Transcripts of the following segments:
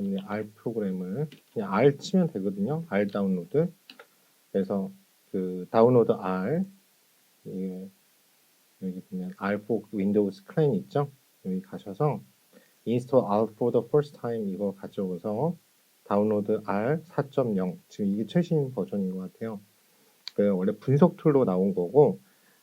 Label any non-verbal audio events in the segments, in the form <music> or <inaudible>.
여러분이 R 프로그램을 그냥 R 치면 되거든요. R 다운로드. 그래서 그 다운로드 R 이게 여기 보면 R4 윈도우스 클라이언 있죠? 여기 가셔서 install R for the first time 이거 가져오셔서 다운로드 R 4.0 지금 이게 최신 버전인 것 같아요. 그 원래 분석 툴로 나온 거고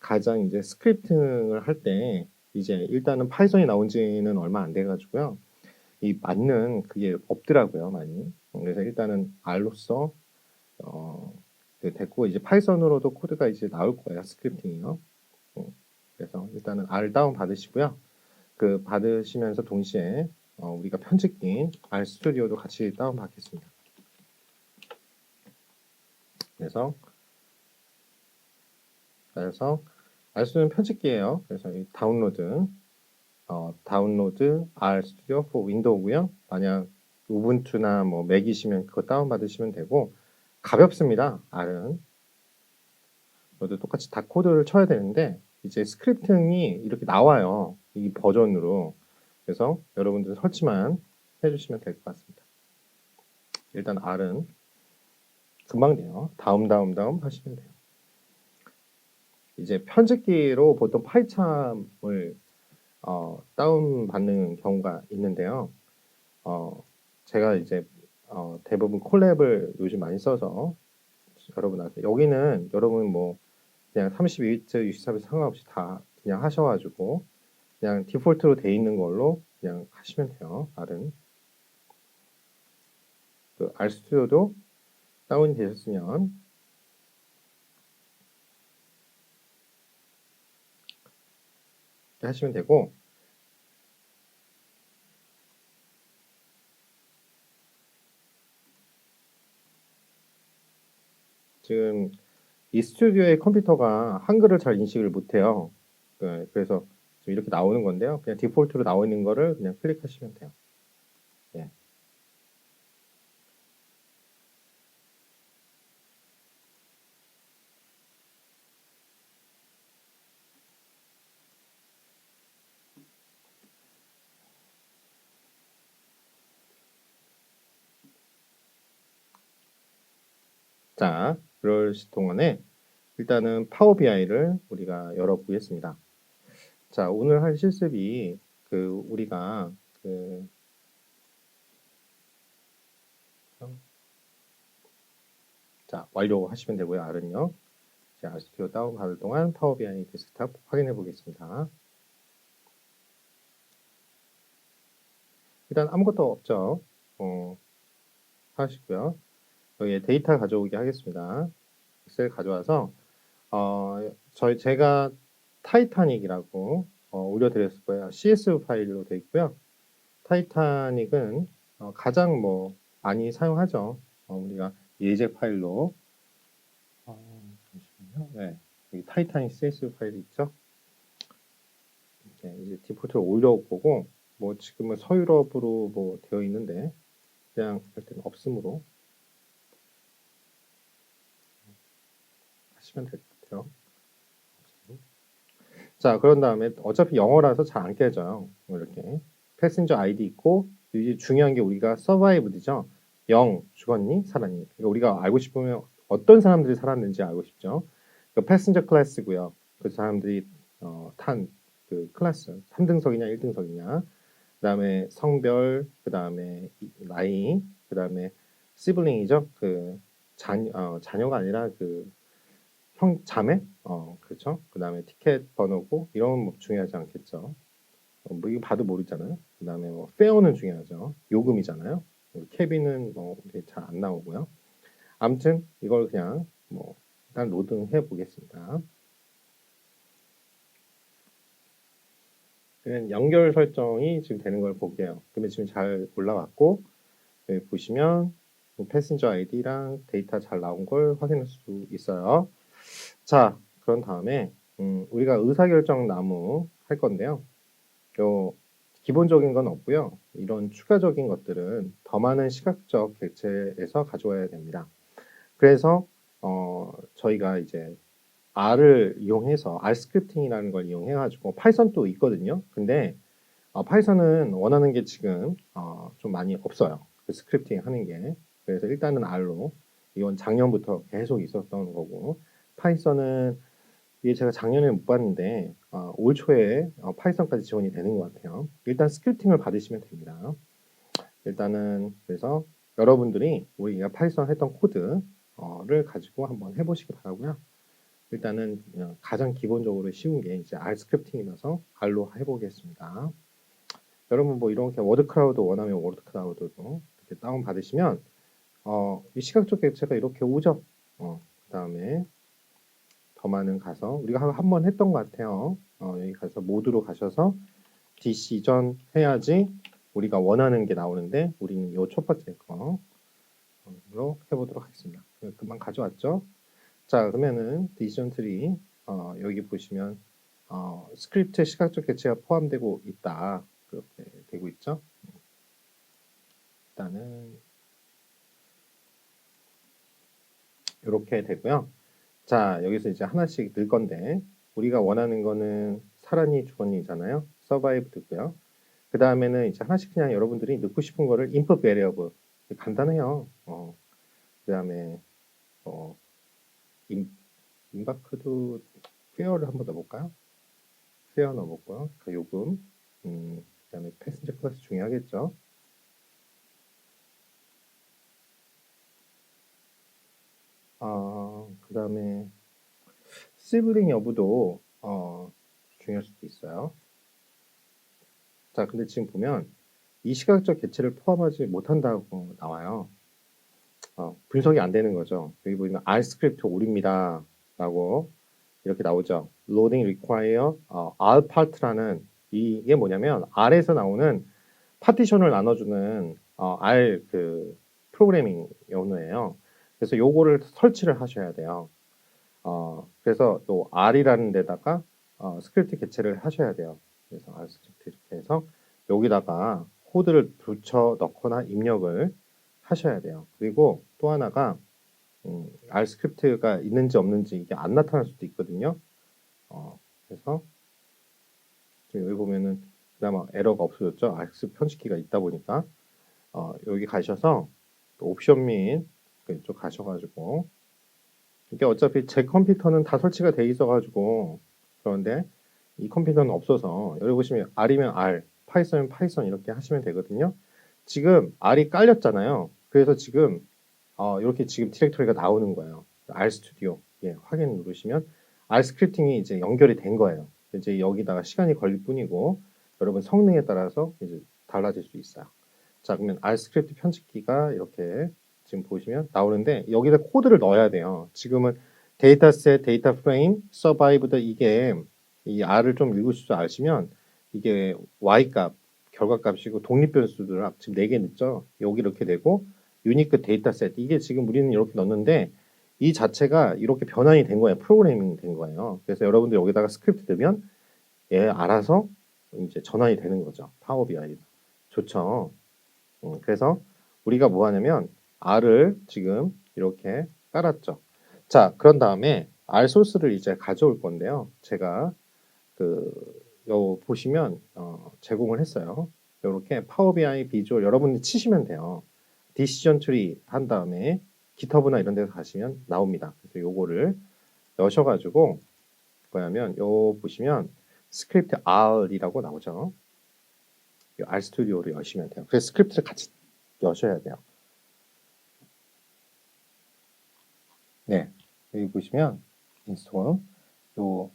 가장 이제 스크립팅을 할 때 이제 일단은 파이썬이 나온 지는 얼마 안 돼 가지고요. 이 맞는 그게 없더라고요, 많이. 그래서 일단은 R로서 어, 그 됐고 이제 파이썬으로도 코드가 이제 나올 거예요, 스크립팅이요. 어, 그래서 일단은 R 다운 받으시고요. 그 받으시면서 동시에 어, 우리가 편집기 R 스튜디오도 같이 다운 받겠습니다. 그래서 그래서 스튜디오는 편집기예요. 그래서 이 다운로드 어, 다운로드 R 스튜디오 for 윈도우고요. 만약 우분투나 뭐 맥이시면 그거 다운 받으시면 되고 가볍습니다. R은 저도 똑같이 다 코드를 쳐야 되는데 이제 스크립팅이 이렇게 나와요. 이 버전으로 그래서 여러분들 설치만 해주시면 될 것 같습니다. 일단 R은 금방 돼요. 다음 다음 다음 하시면 돼요. 이제 편집기로 보통 파이참을 어, 다운 받는 경우가 있는데요. 어, 제가 이제 어, 대부분 콜랩을 요즘 많이 써서 여러분 아세요? 여기는 여러분 뭐 그냥 32비트, 64비트 상관없이 다 그냥 하셔가지고 그냥 디폴트로 돼 있는 걸로 그냥 하시면 돼요. R은 그 R 스튜디오도 다운이 되셨으면 이렇게 하시면 되고 지금 이 스튜디오의 컴퓨터가 한글을 잘 인식을 못해요. 그- 그래서 이렇게 나오는 건데요. 그냥 디폴트로 나와 있는 거를 그냥 클릭하시면 돼요. 예. 자, 그럴 동안에 일단은 파워 BI를 우리가 열어보겠습니다. 자, 오늘 할 실습이 그 우리가 그 자, 완료하시면 되고요. R은요. 자, RStudio 다운 받을 동안 파워 BI 데스크탑 확인해 보겠습니다. 일단 아무것도 없죠. 어, 하시고요. 여기에 데이터 가져오게 하겠습니다. 엑셀 가져와서 어, 저희 제가 타이타닉이라고 어, 올려드렸을 거예요. CS 파일로 되어 있고요. 타이타닉은 어, 가장 뭐 많이 사용하죠. 어, 우리가 예제 파일로 어, 잠시만요. 네, 여기 타이타닉 CS 파일이 있죠. 네, 이제 디폴트로 올려올 거고 뭐 지금은 서유럽으로 뭐 되어 있는데 그냥 일단 없음으로 하시면 될 것 같아요. 자, 그런 다음에 어차피 영어라서 잘 안 깨져요. 뭐 이렇게 패신저 아이디 있고 이제 중요한 게 우리가 서바이브드죠. 영 죽었니? 살았니? 그러니까 우리가 알고 싶으면 어떤 사람들이 살았는지 알고 싶죠. 그 패신저 클래스고요. 그 사람들이 어, 탄 그 클래스 3등석이냐 1등석이냐 그 다음에 성별 그 다음에 나이 그 다음에 시블링이죠. 그 자녀 어, 자녀가 아니라 그 형 자매 어 그렇죠? 그 다음에 티켓 번호고 이런 건 뭐 중요하지 않겠죠. 어, 뭐 이거 봐도 모르잖아요. 그 다음에 뭐 페어는 중요하죠. 요금이잖아요. 캐비는 뭐 잘 안 나오고요. 아무튼 이걸 그냥 뭐 일단 로딩해 보겠습니다. 연결 설정이 지금 되는 걸 볼게요. 그러면 지금 잘 올라왔고 여기 보시면 뭐 패신저 아이디랑 데이터 잘 나온 걸 확인할 수 있어요 자, 그런 다음에 음, 우리가 의사결정 나무 할 건데요. 요 기본적인 건 없고요. 이런 추가적인 것들은 더 많은 시각적 객체에서 가져와야 됩니다. 그래서 어, 저희가 이제 R을 이용해서 R 스크립팅이라는 걸 이용해 가지고 파이썬도 있거든요. 근데 어, 파이썬은 원하는 게 지금 어, 좀 많이 없어요. 그 스크립팅 하는 게. 그래서 일단은 R로 이건 작년부터 계속 있었던 거고 파이썬은 이게 제가 작년에 못 봤는데 어, 올 초에 어, 파이썬까지 지원이 되는 것 같아요. 일단 스크립팅을 받으시면 됩니다. 일단은 그래서 여러분들이 우리가 파이썬 했던 코드를 가지고 한번 해보시기 바라고요. 일단은 그냥 가장 기본적으로 쉬운 게 이제 R 스크립팅이라서 R로 해보겠습니다. 여러분 뭐 이렇게 워드 클라우드 원하면 워드 클라우드도 이렇게 다운 받으시면 어, 이 시각적 객체가 이렇게 오죠. 어, 그 다음에 더 많은 가서 우리가 한 번 했던 것 같아요. 어, 여기 가서 모드로 가셔서 디시전 해야지 우리가 원하는 게 나오는데 우리는 이 첫 번째 거로 해보도록 하겠습니다. 금방 가져왔죠. 자 그러면은 디시전 트리 어, 여기 보시면 어, 스크립트 시각적 객체가 포함되고 있다. 그렇게 되고 있죠. 일단은 이렇게 되고요. 자, 여기서 이제 하나씩 넣을 건데 우리가 원하는 거는 살아니 주거니잖아요. 서바이브드고요. 그 다음에는 이제 하나씩 그냥 여러분들이 넣고 싶은 거를 input variable 간단해요. 어, 그 다음에 어, 인, 인바크도 페어를 한번 넣어볼까요? 페어 넣어볼고요. 그 요금, 음, 그 다음에 패신저 클래스 중요하겠죠. 어, 그 다음에 시블링 여부도 어, 중요할 수도 있어요. 자, 근데 지금 보면 이 시각적 개체를 포함하지 못한다고 나와요. 어, 분석이 안 되는 거죠. 여기 보면 R 스크립트 오류입니다. 라고 이렇게 나오죠. loading require 어, R part라는 이게 뭐냐면 R에서 나오는 파티션을 나눠주는 어, R 그 프로그래밍 연어예요. 그래서 요거를 설치를 하셔야 돼요. 어, 그래서 또 R이라는 데다가 어, 스크립트 개체를 하셔야 돼요. 그래서 R 스크립트 이렇게 해서 여기다가 코드를 붙여 넣거나 입력을 하셔야 돼요. 그리고 또 하나가 음, R 스크립트가 있는지 없는지 이게 안 나타날 수도 있거든요. 어, 그래서 여기 보면은 그나마 에러가 없어졌죠. R 편집키가 있다 보니까 어, 여기 가셔서 옵션 및 이쪽 가셔가지고 이게 어차피 제 컴퓨터는 다 설치가 돼 있어가지고 그런데 이 컴퓨터는 없어서 여기 보시면 R이면 R, 파이썬이면 파이썬 이렇게 하시면 되거든요. 지금 R이 깔렸잖아요. 그래서 지금 어, 이렇게 지금 디렉터리가 나오는 거예요. R 스튜디오 예, 확인 누르시면 R 스크립팅이 이제 연결이 된 거예요. 이제 여기다가 시간이 걸릴 뿐이고 여러분 성능에 따라서 이제 달라질 수 있어요. 자 그러면 R 스크립트 편집기가 이렇게 지금 보시면 나오는데 여기다 코드를 넣어야 돼요. 지금은 데이터셋, 데이터 프레임, 서바이브드 이게 이 R을 좀 읽으실 줄 아시면 이게 Y값, 결과값이고 독립변수들 지금 4개 넣죠. 여기 이렇게 되고 유니크 데이터셋 이게 지금 우리는 이렇게 넣는데 이 자체가 이렇게 변환이 된 거예요. 프로그래밍 된 거예요. 그래서 여러분들 여기다가 스크립트 넣으면 얘 알아서 이제 전환이 되는 거죠. 파워 BI. 좋죠. 음, 그래서 우리가 뭐 하냐면 R을 지금 이렇게 깔았죠. 자, 그런 다음에 R 소스를 이제 가져올 건데요. 제가 그, 요 보시면 어, 제공을 했어요. 이렇게 파워 BI 비주얼 여러분이 치시면 돼요. 디시전 트리 한 다음에 기터브나 이런 데서 가시면 나옵니다. 그래서 요거를 넣으셔가지고 뭐냐면 요 보시면 스크립트 R이라고 나오죠. R 스튜디오를 여시면 돼요. 그래서 스크립트를 같이 여셔야 돼요. 네, 여기 보시면 인스톨 요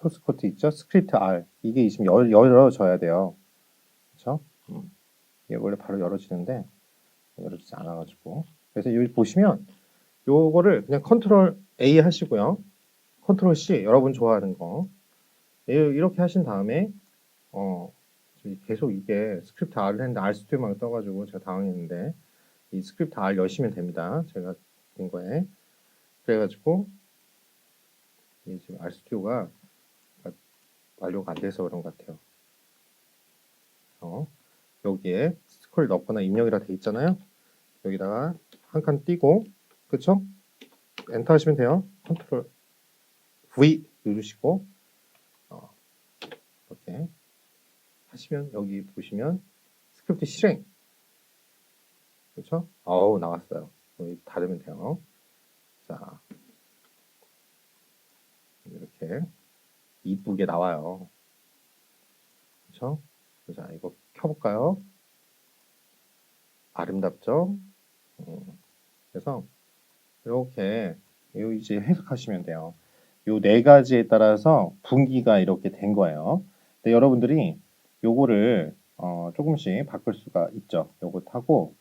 소스 코드 있죠? 스크립트 R 이게 지금 열, 열어져야 돼요. 그렇죠? 음. 이게 원래 바로 열어지는데 열어지지 않아가지고 그래서 여기 보시면 요거를 그냥 컨트롤 A 하시고요. 컨트롤 C 여러분 좋아하는 거 예, 이렇게 하신 다음에 어 계속 이게 스크립트 R을 했는데 R 스튜디오만 떠가지고 제가 당황했는데 이 스크립트 R 여시면 됩니다. 제가 된 거에 그래가지고 이 지금 R 스튜디오가 완료가 안 돼서 그런 것 같아요. 어, 여기에 스크롤 넣거나 입력이라 돼 있잖아요. 여기다가 한 칸 띄고 그쵸? 엔터 하시면 돼요. 컨트롤 V 누르시고 어, 이렇게 하시면 여기 보시면 스크립트 실행. 그렇죠? 어우 나왔어요. 여기 닫으면 돼요. 자 이렇게 이쁘게 나와요. 그렇죠? 자 이거 켜볼까요? 아름답죠? 음, 그래서 이렇게 요 이제 해석하시면 돼요. 요 네 가지에 따라서 분기가 이렇게 된 거예요. 근데 여러분들이 요거를 어, 조금씩 바꿀 수가 있죠. 요거 타고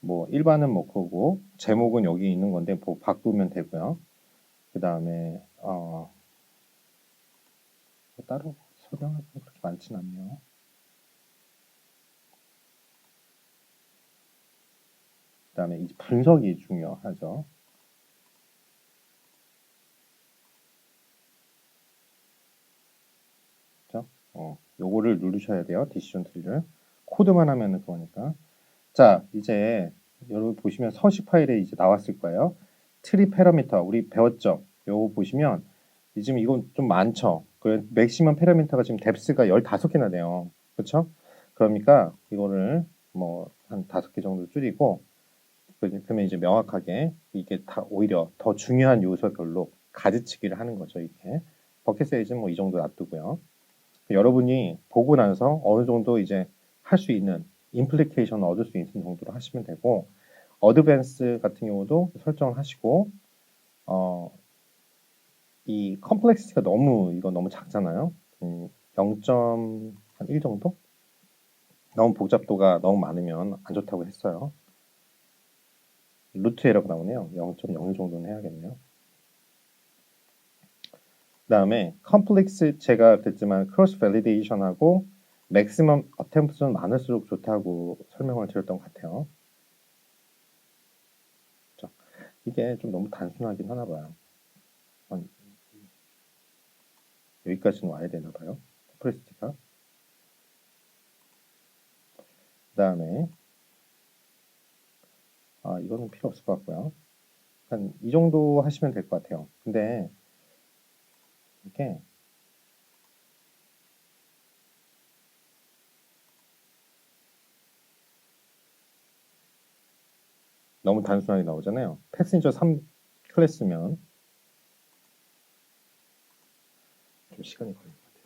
뭐 일반은 뭐 그거고 제목은 여기 있는 건데 뭐 바꾸면 되고요. 그 다음에 어, 뭐 따로 설명할 건 그렇게 많진 않네요. 그 다음에 이제 분석이 중요하죠. 어, 요거를 누르셔야 돼요. 디시전 트리를. 코드만 하면 그거니까. 자, 이제 여러분 보시면 서식 파일에 이제 나왔을 거예요. 트리 패러미터 우리 배웠죠? 요거 보시면 지금 이건 좀 많죠. 그 맥시멈 패러미터가 지금 뎁스가 15개나 돼요. 그렇죠? 그러니까 이거를 뭐한 다섯 개 정도 줄이고 그- 그러면 이제 명확하게 이게 다 오히려 더 중요한 요소별로 가지치기를 하는 거죠. 이렇게 버켓 사이즈는 뭐이 정도 놔두고요. 여러분이 보고 나서 어느 정도 이제 할 수 있는 임플리케이션을 얻을 수 있는 정도로 하시면 되고 어드밴스 같은 경우도 설정을 하시고 어, 이 컴플렉시티가 너무 이거 너무 작잖아요. 음, 0.1 정도? 너무 복잡도가 너무 많으면 안 좋다고 했어요. 루트 에러가 나오네요. 0.01 정도는 해야겠네요. 그 다음에 컴플렉스 제가 그랬지만 크로스 밸리데이션하고 맥시멈 어템프트는 많을수록 좋다고 설명을 드렸던 것 같아요. 그렇죠? 이게 좀 너무 단순하긴 하나 봐요. 한- 여기까지는 와야 되나 봐요. 컴플렉시티가. 그 다음에 아 이거는 필요 없을 것 같고요. 한 이 정도 하시면 될 것 같아요. 근데 이게 너무 단순하게 나오잖아요. 패신저 3 클래스면 좀 시간이 걸릴 것 같아요.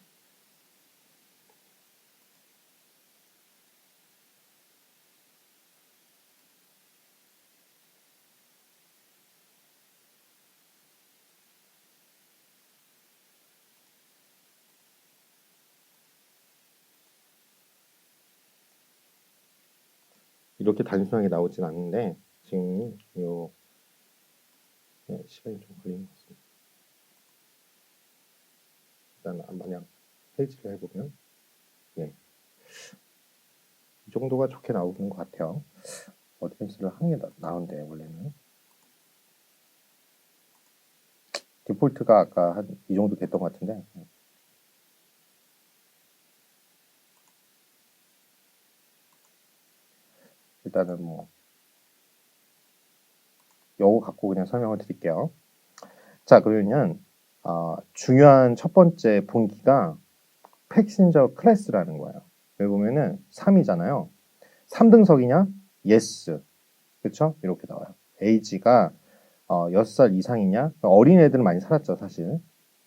이렇게 단순하게 나오진 않는데 지금 요 네, 시간이 좀 걸리는 것 같습니다. 일단 만약 페이지를 해보면 예. 이 정도가 좋게 나오는 것 같아요. 어드밴스를 한개 나온대 원래는 디폴트가 아까 한 이 정도 됐던 것 같은데 일단은 뭐 요거 갖고 그냥 설명을 드릴게요. 자 그러면 어, 중요한 첫 번째 분기가 패신저 클래스라는 거예요. 여기 보면은 3이잖아요. 3등석이냐? yes. 그쵸? 이렇게 나와요. age가 어, 6살 이상이냐? 어린 애들은 많이 살았죠, 사실.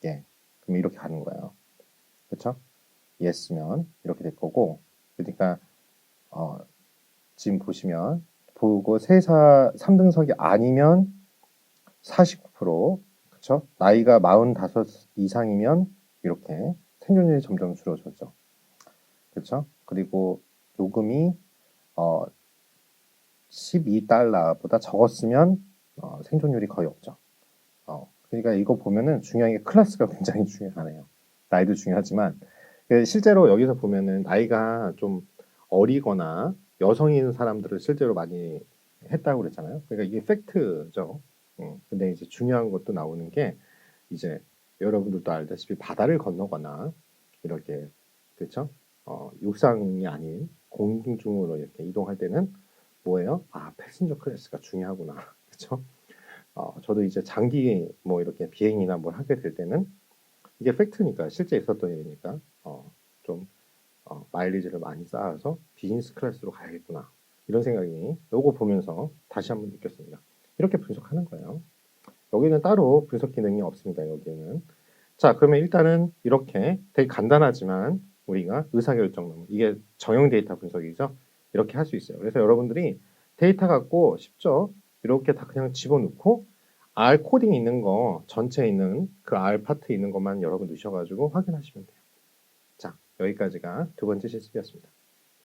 예. 그럼 이렇게 가는 거예요. 그쵸? yes면 이렇게 될 거고. 그러니까 어, 지금 보시면 보고 세사 3등석이 아니면 49% 그쵸? 나이가 45 이상이면 이렇게 생존율이 점점 줄어들죠. 그렇죠? 그리고 요금이 어 12달러보다 적었으면 어, 생존율이 거의 없죠. 어, 그러니까 이거 보면은 중요한 게 클래스가 <laughs> 굉장히 중요하네요. 나이도 중요하지만 그 실제로 여기서 보면은 나이가 좀 어리거나 여성인 사람들을 실제로 많이 했다고 그랬잖아요. 그러니까 이게 팩트죠. 음, 근데 이제 중요한 것도 나오는 게 이제 여러분들도 알다시피 바다를 건너거나 이렇게 그렇죠? 어, 육상이 아닌 공중으로 이렇게 이동할 때는 뭐예요? 아 패신저 클래스가 중요하구나, <laughs> 그렇죠? 어, 저도 이제 장기 뭐 이렇게 비행이나 뭘 하게 될 때는 이게 팩트니까 실제 있었던 일이니까 어, 좀 어, 마일리지를 많이 쌓아서 비즈니스 클래스로 가야겠구나 이런 생각이 요거 보면서 다시 한번 느꼈습니다. 이렇게 분석하는 거예요. 여기는 따로 분석 기능이 없습니다. 여기는 자 그러면 일단은 이렇게 되게 간단하지만 우리가 의사결정론 이게 정형 데이터 분석이죠. 이렇게 할 수 있어요. 그래서 여러분들이 데이터 갖고 쉽죠. 이렇게 다 그냥 집어넣고 R 코딩 있는 거 전체에 있는 그 R 파트 있는 것만 여러분 넣으셔가지고 확인하시면 돼요. 자 여기까지가 두 번째 실습이었습니다.